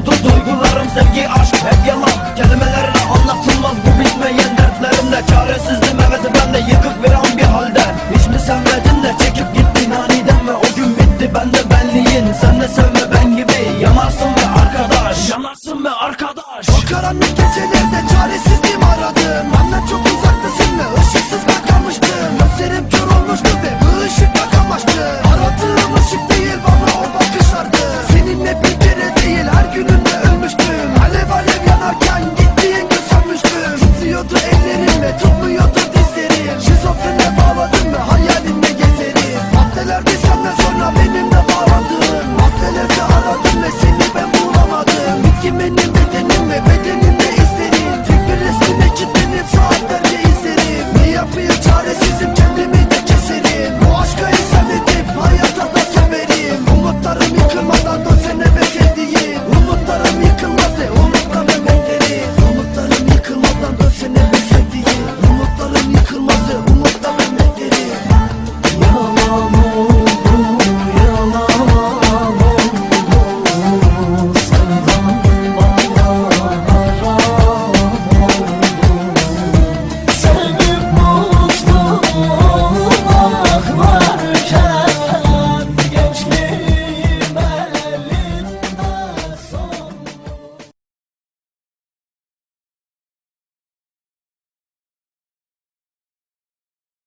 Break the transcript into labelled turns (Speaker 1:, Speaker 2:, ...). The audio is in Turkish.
Speaker 1: oldu
Speaker 2: duygularım sevgi aşk
Speaker 1: hep yalan.
Speaker 2: Kelimelerle anlatılmaz bu bitmeyen
Speaker 1: dertlerimle. Çaresizdim evet ben
Speaker 2: de yıkık bir
Speaker 1: an bir halde. Hiç mi sevmedin de çekip gittin aniden ve o gün bitti. Ben de benliğin Sen de sevme ben gibi. Yanarsın ve arkadaş Yanarsın
Speaker 2: ve arkadaş.
Speaker 1: O karanlık gecelerde çaresiz